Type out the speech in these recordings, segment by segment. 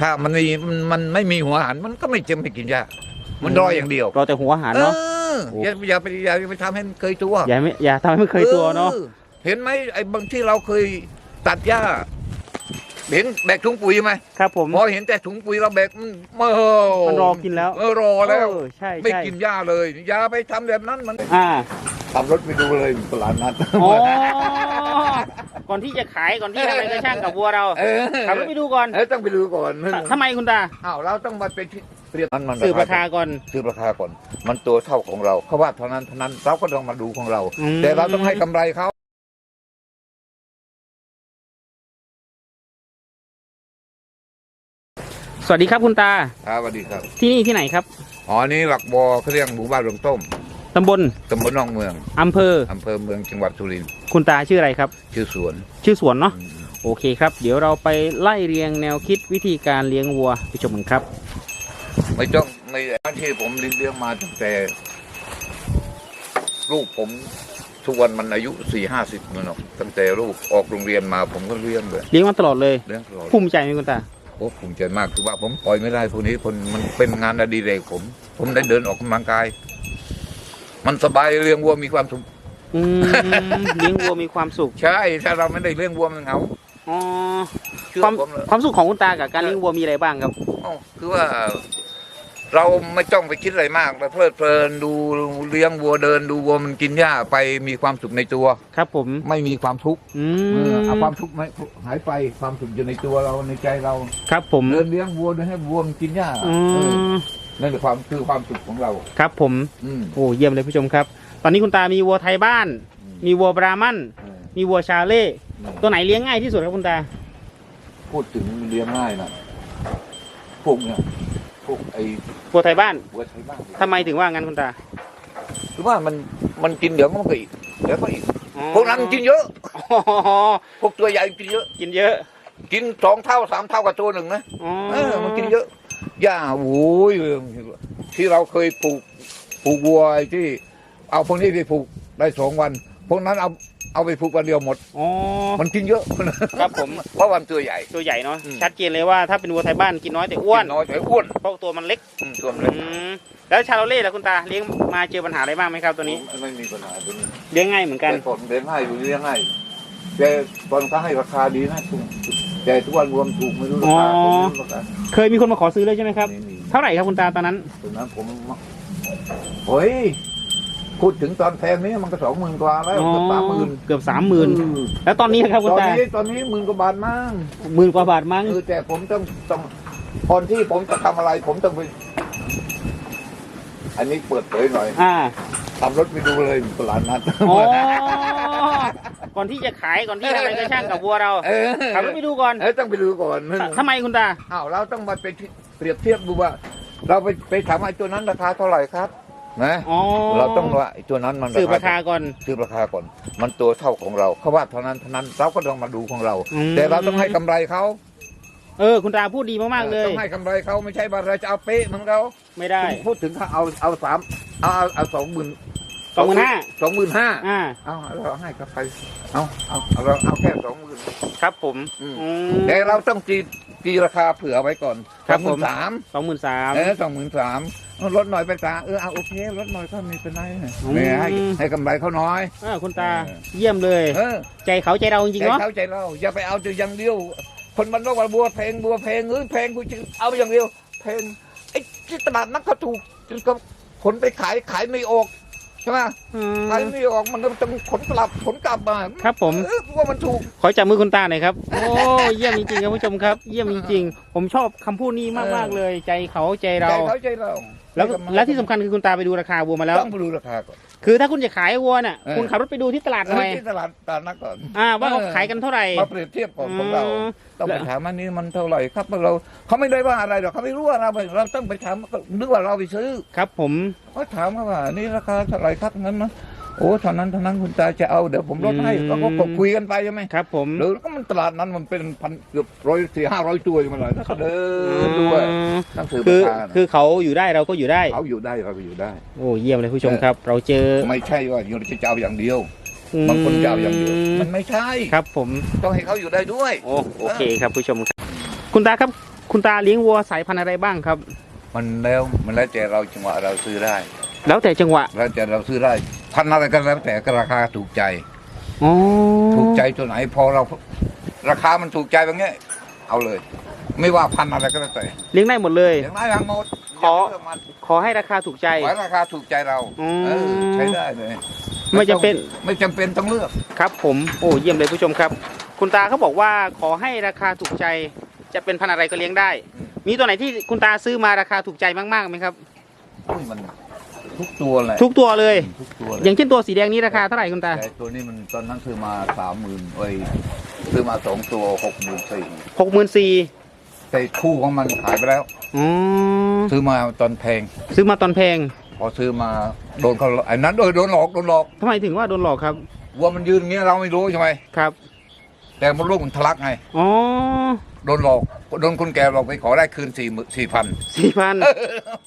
ถ้ามันมีมันมันไม่มีหัวหันมันก็ไม่จำไม่กินยามันรออย่างเดียวรอแต่หัวอาหารเอเนาะอโอ้อย่าอย่าไปอย่าไปทำให้มันเคยตัวอย่าไม่อย่าทำให้มันเคยตัวเนาะออเห็นไหมไอ้บางที่เราเคยตัดหญ้าเห็นแบกถุงปุ๋ยไหมครับผมพอเห็นแต่ถุงปุ๋ยเราแบกมันเออมันรอกินแล้วเออรอแล้วเออใช่ไม่ใช่กินหญ้าเลยอย่าไปทำแบบนั้นมัน อ่า ขับรถไปดูเลยตลาดนัด อ๋อก่อนที่จะขายก่อนที่อะไรก็ช่างกับวัวเราเออ ขับรถไปดูก่อนเออต้องไปดูก่อนทำไมคุณตาอ้าวเราต้องมาเป็นที่เปรียบมันมันสืบราคาก่อนสืบราคาก่อน มันตัวเท่าของเราเขาว่าเท่านั้นเท่านั้นเราก็ต้องมาดูของเรา อืม แต่เราต้องให้กำไรเขาสวัสดีครับคุณตา ครับสวัสดีครับ ที่นี่ที่ไหนครับ อ๋อนี่หลักบอเขาเรียกหมู่บ้านหลวงต้ม ตำบลตำบลหนองเมืองอำเภออำเภอเมืองจังหวัดสุรินทร์คุณตาชื่ออะไรครับ ชื่อสวน ชื่อสวนเนาะอืมโอเคครับ เดี๋ยวเราไปไล่เรียงแนวคิดวิธีการเลี้ยงวัวไปชมกันครับ ไม่ต้องไม่ที่ผมเลี้ยงมาตั้งแต่ ลูกผมทุกวันมันอายุสี่ห้าสิบมันหรอกตั้งแต่ลูกออกโรงเรียนมาผมก็เลี้ยงเลยเลี้ยงมาตลอดเลยเลี้ยงตลอดภูมิใจไหมคุณตาโอ้ภูมิใจมากคือว่าผมปล่อยไม่ได้พวกนี้คนมันเป็นงานอดิเรกผม ผมได้เดินออกกำลังกาย มันสบายเลี้ยงวัวมีความสุขอืมเลี้ยงวัวมีความสุขใช่ ถ้าเราไม่ได้เลี้ยงวัวมันเหงาอ๋อเชื่อความผมเลยความสุขของคุณตากับการเลี้ยงวัวมีอะไรบ้างครับอ๋อคือว่า เราไม่ต้องไปคิดอะไรมากเราเพลิดเพลินดูเลี้ยงวัวเดินดูวัวมันกินหญ้าไปมีความสุขในตัว ครับผม ไม่มีความทุกข์อืเออมเอาความทุกข์ไม่หายไปความสุขอยู่ในตัวเราในใจเราครับผมเดินเลี้ยงวัวเดินให้วัวมันกินหญ้าอืเออม นั่นคือความคือความสุขของเราครับผมอืม โอ้เยี่ยมเลยผู้ชมครับ ตอนนี้คุณตามีวัวไทยบ้านมีวัวบรามันเออมีวัวชาเล่ตัวไหนเลี้ยงง่ายที่สุดครับคุณตาพูดถึงเลี้ยงง่ายนะพวกเนี่ยพวกไอ้วัวไทยบ้านวัวไทยบ้านทำไมถึงว่างั้นคุณตาคือว่ามันมันกินเดี๋ยวมันก็อีกเดี๋ยวก็อีกอ๋อพวกนั้นกินเยอะ อ๋อพวกตัวใหญ่กินเยอะ กินเยอะกินสองเท่าสามเท่ากับตัวหนึ่งนะอ๋อเออมันกินเยอะ หญ้าโอ้ยที่เราเคยปลูกปลูกวัวไอ้ที่ เอาพวกนี้ไปปลูกได้สองวันพวกนั้นเอาเอาไปปลูกวันเดียวหมดอ๋อมันกินเยอะครับผมเพราะวันตัวใหญ่ตัวใหญ่เนาะอืมชัดเจนเลยว่าถ้าเป็นวัวไทยบ้านกินน้อยแต่อ้วนกิน้อยแต่อ้วนเพราะตัวมันเล็กอืมตัวมันเล็กอืมแล้วชาโลเล่ล่ะคุณตาเลี้ยงมาเจอปัญหาอะไรบ้างไหมครับตัวนี้ไม่มีปัญหาตัวนี้เลี้ยงง่ายเหมือนกันแต่ผมเลี้ยงให้อยู่เลี้ยงให้แต่ตอนเขาให้ราคาดีนะทุก แต่ทุกวันรวมถูกไม่รู้ราคาอ๋อผมไม่รู้ราคาเคยมีคนมาขอซื้อเลยใช่ไหมครับ ไม่มีเท่าไหร่ครับคุณตาตอนนั้นตอนนั้นผมโอ้ยพูดถึงตอนแพงนี้มันก็สองหมื่นกว่าแล้วอ๋อเกือบสามหมื่นเกือบสามหมื่นแล้วตอนนี้นะครับตคุณอนตานี้ตอนนี้หมื่นกว่าบาทมั้งหมื่นกว่าบาทมั้งเออแต่ผมต้องต้องก่อนที่ผมจะทำอะไร ผมต้องไปอันนี้เปิดเผยหน่อยอ่าขับรถไปดูเลยตลาดนัดอ๋อ ก่อนที่จะขายก่อนที่อะไรก็ช่างกับวัวเราเออขับรถไปดูก่อนเออต้องไปดูก่อนทำไมคุณตาอ้าวเราต้องมาเป็นที่เปรียบเทียบดูว่า เราไปไปถามไอ้ตัวนั้นราคาเท่าไหร่ครับนะอ๋อเราต้องว่าไอ้ตัวนั้นมันสืบราคาก่อนสืบราคาก่อน มันตัวเท่าของเราเขาว่าเท่านั้นเท่านั้นเราก็ต้องมาดูของเราอืมแต่เราต้องให้กำไรเขาเออคุณตาพูดดีมากๆเลยต้องให้กำไรเขาไม่ใช่ว่าเราจะเอาเป๊ะเหมือนเขาไม่ได้ พูดถึงถ้าเอาเอาสามเอาเอาเอาสองหมื่น สองหมื่นห้าสองหมื่นห้าอ่าเอาเราให้กับไปเอาเอาเอาเราเอาแค่สองหมื่นครับผมอืมอืมแต่เราต้องตีตีราคาเผื่อไว้ก่อนครับสองหมื่นผมสามสองหมื่นสามเออสองหมื่นสามลดหน่อยไปตาเออเอาโอเคลดหน่อยก็ไม่เป็นไรอืมเนี่ยให้ให้กำไรเขาน้อยอ่าคุณตาเออเยี่ยมเลยเออใจเขาใจเราจริงๆใจเนาะเขาใจเราอย่าไปเอาแต่อย่างเดียว คนมันบอกว่าบัวแพงบัวแพงเออแพงกูจะเอาอย่างเดียวแพงไอ้ที่ตลาดนัดเขาถูกจนก็ขนไปขายขายไม่ออกใช่ไหมอืมขายไม่ออกมันก็ต้องขนกลับขนกลับมาครับผม เออเพราะว่ามันถูก ขอจับมือคุณตาหน่อยครับ โอ้เยี่ยมจริงๆครับผู้ชมครับ เยี่ยมจริงๆ ผมชอบคำพูดนี้มากๆเลย ใจเขาใจเรา ใจเขาใจเราแล้วให้กำลังและที่สำคัญคือคุณตาไปดูราคาวัวมาแล้ว ต้องไปดูราคาก่อน คือถ้าคุณจะขายวัวเนี่ยเออ คุณขับรถไปดูที่ตลาดหน่อยที่ตลาดตลาดนัดก่อนอ่าว่าเขาเออขายกันเท่าไหร่ มาเปรียบเทียบของของเรา อืม ต้องไปถามอันนี้มันเท่าไหร่ครับเราเขาไม่ได้ว่าอะไรหรอกเขาไม่รู้ว่าเราไปเราต้องไปถามนึกว่าเราไปซื้อ ครับผมเขาถามเขาว่านี่ราคาเท่าไหร่ครับงั้นนะ โอ้เท่านั้นเท่านั้นคุณตาจะเอาเดี๋ยวผมลดให้อืมก็ก็ก็คุยกันไปใช่ไหมครับ ผมหรือก็มันตลาดนั้นมันเป็นพันเกือบร้อยสี่ห้าร้อยตัวอยู่มาเลยแล้วก็เดินด้วยอืมต้องซื้อคือราคาคือเขาอยู่ได้เราก็อยู่ได้เขาอยู่ได้เราก็อยู่ได้ โอ้เยี่ยมเลยผู้ชมครับ เราเจอไม่ใช่ว่าอยู่จะเอาอย่างเดียวบางคนจะเอาอย่างเดียวมันไม่ใช่ครับ ผมต้องให้เขาอยู่ได้ด้วยโอ้โอเคครับผู้ชมครับ คุณตาครับ คุณตาเลี้ยงวัวสายพันธุ์อะไรบ้างครับ มันแล้วมันแล้วแต่เราจังหวะเราซื้อได้ แล้วแต่จังหวะ แล้วแต่เราซื้อได้พันอะไรก็แล้วแต่ก็ราคาถูกใจ อ๋อถูกใจตัวไหนพอเรา ราคามันถูกใจแบบเนี้ยเอาเลย ไม่ว่าพันอะไรก็แล้วแต่เลี้ยงได้หมดเลย อย่างไรทั้งหมดขอ ย่าเลือกมันขอให้ราคาถูกใจ ขอให้ราคาถูกใจเราอืม เออใช้ได้เลยไม่จำเป็นไม่จำเป็นต้องเลือก ครับผมโอ้เยี่ยมเลยผู้ชมครับ คุณตาเขาบอกว่าขอให้ราคาถูกใจ จะเป็นพันธุ์อะไรก็เลี้ยงได้ มีตัวไหนที่คุณตาซื้อมาราคาถูกใจมากๆไหมครับ อุ้ยมัน ทุกตัวเลย ทุกตัวเลยทุกตัวเลยอย่างเช่นตัวสีแดงนี้ราคาเท่าไหร่คุณตาแต่ตัวนี้มันตอนนั้นซื้อมาสามหมื่นเอ้ยซื้อมาสองตัวหกหมื่นสี่หกหมื่นสี่แต่คู่ของมันขายไปแล้ว อ๋อซื้อมาตอนแพง ซื้อมาตอนแพงพอซื้อมาโดนเขาไอ้นั้นโดยโดนหลอกโดนหลอกทำไมถึงว่าโดนหลอกครับวัวมันยืนอย่างเงี้ยเราไม่รู้ใช่ไหมครับแต่มันลูกมันทะลักไงอ๋อ โดนหลอกโดนคนแก่หลอกไปขอได้คืนสี่สี่พันสี่พัน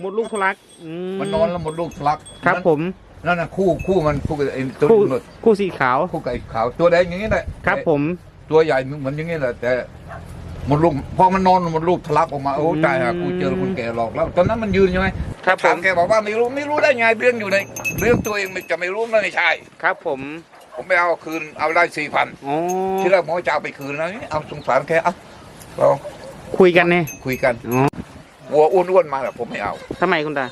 หมดลูกทะลักอืมันนอนแล้วหมดลูกทะลักครับผมนั่นน่ะคู่คู่มันคู่กับไอ้ตัวคู่นู้นคู่สีขาวคู่กับไอ้ขาวตัวแดงอย่างเงี้ยแหละครับ ผมตัวใหญ่เหมือนอย่างเงี้ยแหละแต่หมดลูกพอมันนอนหมดลูกทะลักออกมาโอ้อืมตายฮะกูเจอคนแก่หลอกแล้วตอนนั้นมันยืนใช่ไหมครับผถามมแกบอกว่าไม่รู้ไม่รู้ได้ไงเรื่องอยู่ในเรื่องตัวเองมันจะไม่รู้นั่นไม่ใช่ครับ ผมผมไม่เอาคืนเอาได้สี่พันอ๋อที่แรกผมจะเอาไปคืนนะนี่เอาสงสารแกเอา เราคุยกันเนี่ยคุยกันอ๋อวัวอ้วนๆมาแหละผมไม่เอาทำไมคุณตา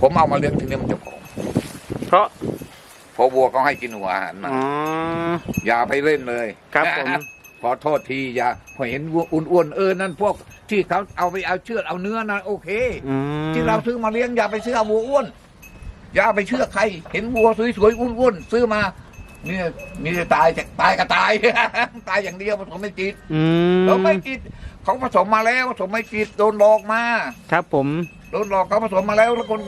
ผมเอามาเลี้ยงทีนี้มันจะผอมเพราะเพราะวัวเขาให้กินหัวอาหารมาอ๋อ อย่าไปเล่นเลยครับผม ขอโทษทีอย่าพอเห็นวัวอ้วนๆเออนั่นพวก ที่เขาเอาไปเอาเชือดเอาเนื้อนะโอเค อืมที่เราซื้อมาเลี้ยงอย่าไปซื้อเอาวัวอ้วน อย่าไปเชื่อใคร เห็นวัวสวยๆอ้วนๆซื้อมาเนี่ยนี่จะตายจะตายก็ตาย ตายอย่างเดียวผสมไม่จิตอืมเราไม่จิตเขาผสมมาแล้วผสมไม่จิตโดนหลอกมา ครับผม โดนหลอกเขาผสมมาแล้วแล้วคน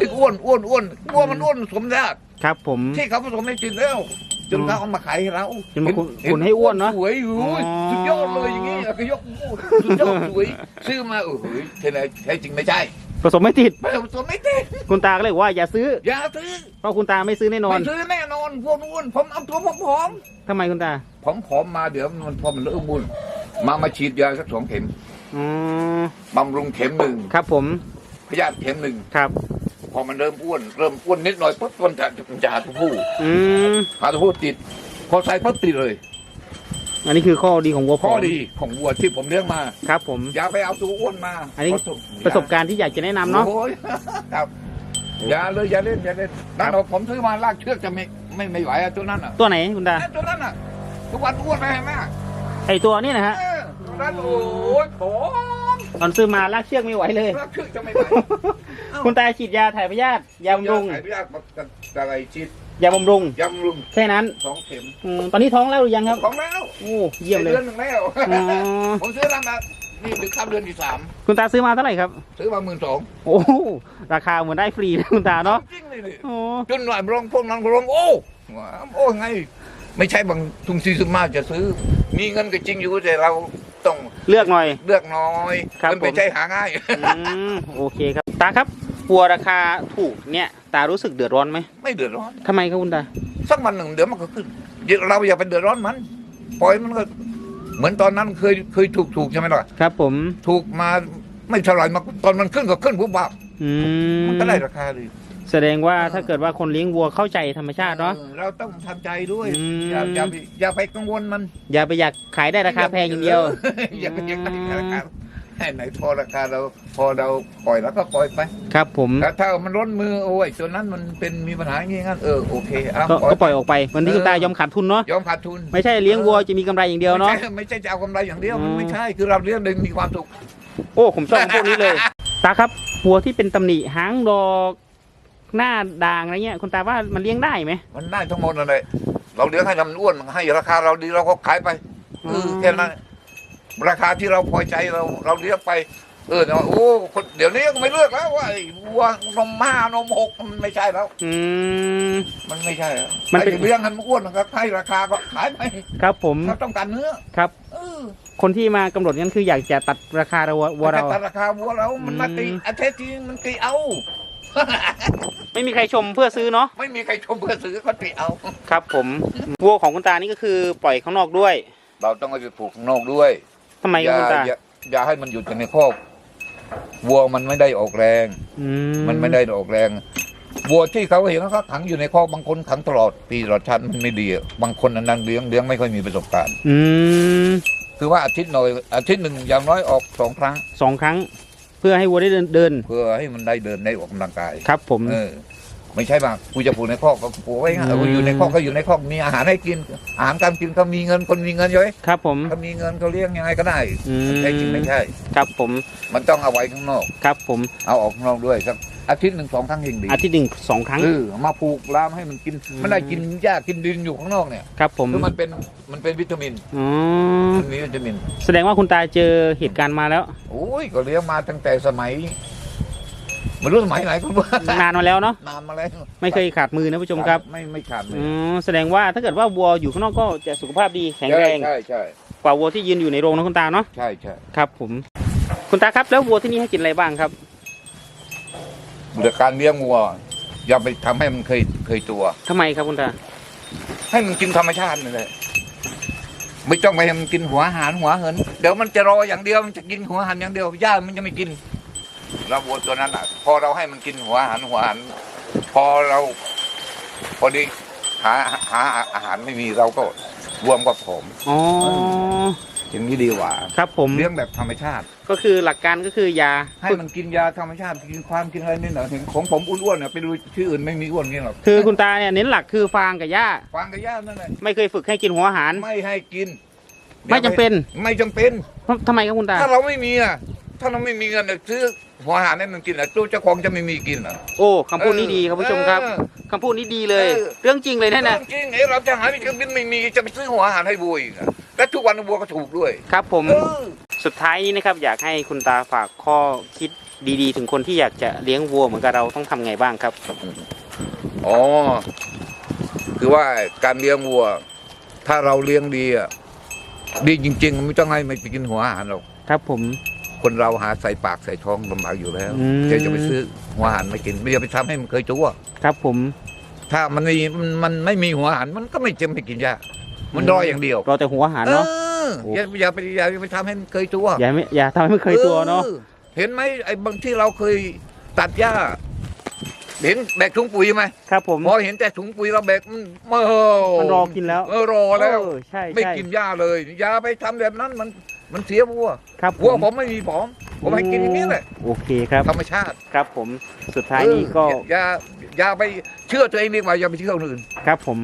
นึกอ้วนอ้วนอ้วนวัวมันอ้วนสมยากครับผม ที่เขาผสมไม่จิตแล้วจนเขาเอามาขายให้เราจนมาขุนขุนให้อ้วนเนอะสวยอยู่อ๋อสุดยอดเลยอย่างงี้ก็ยกพูดสุดยอดสวยซื้อมาเออเฮ้ยแท้แท้จริงไม่ใช่ ผสมไม่ติดไม่ผสมไม่ติดคุณตาก็เลยบอกว่าอย่าซื้อ อย่าซื้อ เพราะคุณตาไม่ซื้อแน่นอนไม่ซื้อแน่นอนพวกนู้นผมเอาตัวผอมทำไมคุณตาๆผมผอมมาเดี๋ยวมันพอมันเริ่มบุญมามาฉีดยาสักสองเข็มอ๋อบำรุงเข็มหนึ่งครับผมพยาธิเข็มหนึ่งครับ พอมันเริ่มอ้วนเริ่มอ้วนนิดหน่อยปุ๊บมันจะมันจะหาตัวผู้อืมหาตัวผู้ติด พอใส่ปุ๊บติดเลย อันนี้คือข้อดีของวัวผข้ออมดีของวัวที่ผมเลี้ยงมา ครับผม อย่าไปเอาตัวอ้วนมาอันนี้ผสมประสบการณ์ที่อยากจะแนะนำเนาะ โอ้ยครับอย่าเลยอย่าเล่นอย่าเล่นนั่นเราผมซื้อมาลากเชือกจะไม่ไม่ไม่ไหวอะตัวนั้นอะตัวไหนคุณตาไอ้ตัวนั้นอะทุกวันอ้วนไปเห็นไหมไอตัวนี้นะฮะเออตัวนั้นโอ้ยผอมตอนซื้อมาลากเชือกไม่ไหวเลย ลากเชือกจะไม่ไหว คุณตาฉีดยาถ่ายพยาธิยาบำรุงยาไขยากอะไรชิด ยาบำรุง ยำรุงแค่นั้นสองเข็มอืมตอนนี้ท้องแล้วหรือยังครับ ของแล้วโอ้เยี่ยมเลยเดือนหนึ่งแล้วอ๋อผมซื้อแล้วมานี่ถึงข้ามเดือนที่สามคุณตาซื้อมาเท่าไหร่ครับ ซื้อมาหมื่นสองโอ้ราคาเหมือนได้ฟรีนะคุณตาเนาะจริงเลยนี่โอ้จนหน่อยร้องพวกนั้นก็ร้องโอ้โอ้ไง ไม่ใช่บางทุงซีซุมมาจะซื้อ มีเงินก็จริงอยู่แต่เราต้องเลือกหน่อย เลือกน้อยครับมันไม่ผมใช่หาง่ายอืมโอเคครับตาครับวัวราคาถูกเนี่ย ตารู้สึกเดือดร้อนไหมไม่เดือดร้อน ทำไมครับคุณตา สักวันหนึ่งเดี๋ยวมันก็ขึ้นเราอย่าไปเดือดร้อนมัน ปล่อยมันก็ เหมือนตอนนั้นเคยเคยถูกถูกใช่ไหมล่ะครับ ผม ถูกมาไม่เท่าไหร่มาตอนมันขึ้นก็ขึ้นปุ๊บบับอืมมันก็ได้ราคาดีแสดงว่าถ้าเกิดว่าคนเลี้ยงวัวเข้าใจธรรมชาติเนาะ ออเราต้องทำใจด้วยอืม อย่าอย่าไปอย่าไปกังวลมันอย่าไปอยากขายได้ราคาแพงอย่างเดียว อย่าไปอยากได้ราคา ให้ไหนพอราคาเราพอเราปล่อยแล้วก็ปล่อยไป ครับผมแล้วถ้ามันล้นมือโอ้ยตัวนั้นมันเป็นมีปัญหาอย่างงี้งั้นเออโอเคเอาก็ปล่อยก็ปล่อยออกไปวันที่คุณตายอมขาดทุนเนาะยอมขาดทุนไม่ใช่เลี้ยงวัวจะมีกำไรอย่างเดียวเนาะไม่ใช่ไม่ใช่จะเอากำไรอย่างเดียวอืมมันไม่ใช่คือเราเลี้ยงดึงมีความสุขโอ้ผมชอบพวกนี้เลย ตาครับวัวที่เป็นตำหนิหางดอกหน้าด่างอะไรเงี้ยคุณตาว่ามันเลี้ยงได้ไหมมันได้ทั้งหมดนั่นแหละเราเลี้ยงให้มันอ้วนให้ราคาเราดีเราก็ขายไปเออแค่นั้น ราคาที่เราพอใจเราเราเลี้ยงไป เออแต่ว่าโอ้คนเดี๋ยวนี้ก็ไม่เลือกแล้วว่าไอ้วัวนมห้านมหกมันไม่ใช่แล้ว อืม มันไม่ใช่แล้วมันเป็น ไอ้เลี้ยงให้มันอ้วนก็ให้ราคาก็ขายไปครับผมเขาต้องการเนื้อครับ เออคนที่มากำหนดงั้นคืออยากจะตัดราคาเราวัวเรา แต่ราคาวัวเรา มันมาตีอืมอันแท้จริงมันตีเอา ไม่มีใครชมเพื่อซื้อเนาะไม่มีใครชมเพื่อซื้อเขาตีเอา ครับ ผมวัวของคุณตานี่ก็คือปล่อยข้างนอกด้วย เราต้องเอาไปผูกข้างนอกด้วย ทำไมอครับย่าคุณตาอย่าอย่าให้มันอยู่แต่ในคอกวัวมันไม่ได้ออกแรง อืมันไม่ได้ออกแรงวัวที่เขาเห็นเขาขังอยู่ในคอกบางคนขังตลอดปีตลอดชาติมันไม่ดีอะบางคนอันนั้นเลี้ยงเลี้ยงไม่ค่อยมีประสบการณ์ อืมคือว่าอาทิตย์หน่อยอาทิตย์หนึ่งอย่างน้อยออกสองครั้ง สองครั้ง เพื่อให้วัวได้เดินเดิน เพื่อให้มันได้เดินได้ออกกำลังกายครับผม เออ ไม่ใช่ว่ากูจะปลูกในคอกก็ปลูกไว้งั้นอืม กูอยู่ในคอกก็อยู่ในคอกมีอาหารให้กิน อาหารการกินเขามีเงินคนมีเงินเยอะครับผมเขามีเงินเขาเลี้ยงยังไงก็ได้อืมแต่จริงไม่ใช่ ครับผมมันต้องเอาไว้ข้างนอก ครับผมเอาออกข้างนอกด้วยสักอาทิตย์หนึ่งสองครั้งยิ่งดีอาทิตย์หนึ่งสองครั้ง เออมาปลูกลามให้มันกิน อืม มันได้กินหญ้ากินดินอยู่ข้างนอกเนี่ยครับผมคือมันเป็นมันเป็นวิตามินอ๋อมันมีวิตามิน แสดงว่าคุณตาเจอเหตุการณ์มาแล้ว โอ้ยก็เลี้ยงมาตั้งแต่สมัย ไม่รู้สมัยไหนก็ว่านานมาแล้วเนาะนานมาแล้วไม่เคยขาดมือนะผู้ชมครับ ไม่ไม่ขาดเลยอ๋อแสดงว่าถ้าเกิดว่าวัวอยู่ข้างนอกก็จะสุขภาพดีแข็งแรงใช่ใช่กว่าวัวที่ยืนอยู่ในโรงนะคุณตาเนาะใช่ใช่ครับ ผมคุณตาครับแล้ววัวที่นี่ให้กินอะไรบ้างครับเรื่องการเลี้ยงวัว อย่าไปทำให้มันเคยเคยตัวทำไมครับคุณตาให้มันกินธรรมชาตินี่แหละไม่ต้องไปให้มันกินหัวอาหารหัวเหินเดี๋ยวมันจะรออย่างเดียวมันจะกินหัวอาหารอย่างเดียวหญ้ามันจะไม่กิน เราวัวตัวนั้นอะ พอเราให้มันกินหัวอาหารหัวอาหารพอเรา พอดีหาหาอาหารไม่มีเราก็รวมกับผมอ๋ออย่างนี้ดีกว่าครับผมเลี้ยงแบบธรรมชาติ ก็คือหลักการก็คือยา ให้มันกินยาธรรมชาติกินความกินอะไรนี่เหรอเห็นของผมอ้วนๆเนี่ยไปดูที่อื่นไม่มีอ้วนงี้หรอกคือคุณตาเนี่ยเน้นหลักคือฟางกับหญ้าฟางกับหญ้านั่นแหละไม่เคยฝึกให้กินหัวอาหาร ไม่ให้กิน ไม่จำเป็น ไม่จำเป็นทำไมครับคุณตาถ้าเราไม่มีอะ ถ้าเราไม่มีเงินน่ะซื้อหัวอาหารให้มันกินอะตู้เจ้าของจะไม่มีกินอะ โอ้คำพูดนี้ดีครับผู้ชมครับเออคำพูดนี้ดีเลย เออ เรื่องจริงเลยนั่นนะจริงๆเอ้เราจะหาไม่กินไม่มีจะไปซื้อหัวอาหารให้บัวอีกอะและทุกวันบัวก็ถูกด้วยครับผม เออ สุดท้ายนี้นะครับอยากให้คุณตาฝากข้อคิดดีๆ ถึงคนที่อยากจะเลี้ยงวัวเหมือนกับเราต้องทำไงบ้างครับ อ๋อ คือว่าการเลี้ยงวัว ถ้าเราเลี้ยงดีอะดีจริง ๆ ไม่ต้องให้มันไปกินหัวอาหารหรอก ครับผม คนเราหาใส่ปากใส่ท้องลำบากอยู่แล้วอืมจะจะไปซื้อหัวอาหารมากินไม่จะไปทำให้มันเคยตัวครับผมถ้ามันไม่มันมันไม่มีหัวอาหารมันก็ไม่จำเป็นกินยามันรออย่างเดียวรอแต่หัวอาหารเอเนาะออย่าอย่าไปอย่าไปทำให้มันเคยตัวอย่าไม่อย่าทำให้มันเคยตัวเนาะ ออเห็นไหมไอ้บางที่เราเคยตัดหญ้า เห็นแบกถุงปุ๋ยไหมครับผมพอเห็นแต่ถุงปุ๋ยเราแบกมันเออมันรอกินแล้วเออรอแล้วเออใช่ไม่ใช่ กินหญ้าเลยอย่าไปทำแบบนั้นมันมันเสียวัวครับผวัวมผมไม่มีผอมผมให้กินอย่างนี้แหละโอเคครับธรรมชาติครับผมสุดท้ายนี้ก็เอออย่าอย่าไปเชื่อตัวเองดีกว่าอย่าไปเชื่อคนอื่น ครับผม